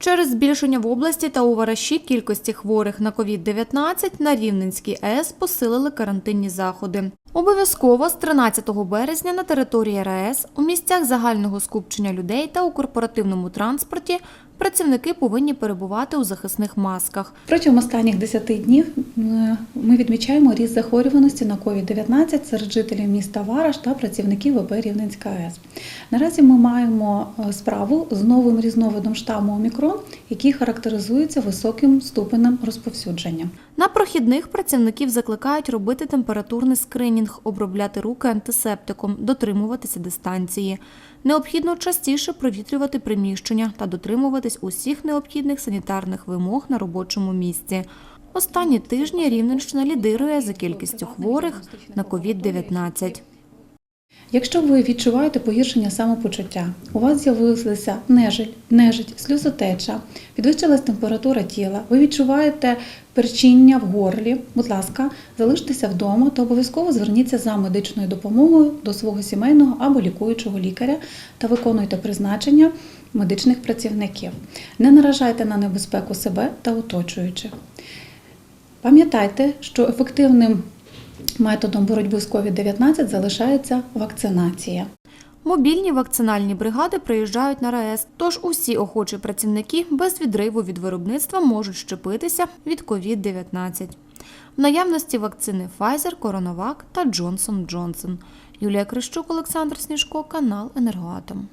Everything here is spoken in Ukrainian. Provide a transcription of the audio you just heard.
Через збільшення в області та у Вараші кількості хворих на COVID-19 на Рівненській АЕС посилили карантинні заходи. Обов'язково з 13 березня на території РаЕС у місцях загального скупчення людей та у корпоративному транспорті працівники повинні перебувати у захисних масках. Протягом останніх 10 днів ми відмічаємо ріст захворюваності на COVID-19 серед жителів міста Вараш та працівників ВП Рівненська АЕС. Наразі ми маємо е, справу з новим різновидом штаму Омікрон, який характеризується високим ступенем розповсюдження. На прохідних працівників закликають робити температурний скринінг, обробляти руки антисептиком, дотримуватися дистанції. Необхідно частіше провітрювати приміщення та дотримуватись усіх необхідних санітарних вимог на робочому місці. Останні тижні Рівненщина лідирує за кількістю хворих на COVID-19. Якщо ви відчуваєте погіршення самопочуття, у вас з'явилася нежить, нежить, сльозотеча, підвищилась температура тіла, ви відчуваєте перчіння в горлі, будь ласка, залиштеся вдома та обов'язково зверніться за медичною допомогою до свого сімейного або лікуючого лікаря та виконуйте призначення медичних працівників. Не наражайте на небезпеку себе та оточуючих. Пам'ятайте, що ефективним методом боротьби з COVID-19 залишається вакцинація. Мобільні вакцинальні бригади приїжджають на РаЕС, тож усі охочі працівники без відриву від виробництва можуть щепитися від COVID-19. В наявності вакцини Pfizer, CoronaVac та Johnson Johnson. Юлія Крищук, Олександр Сніжко, канал Енергоатом.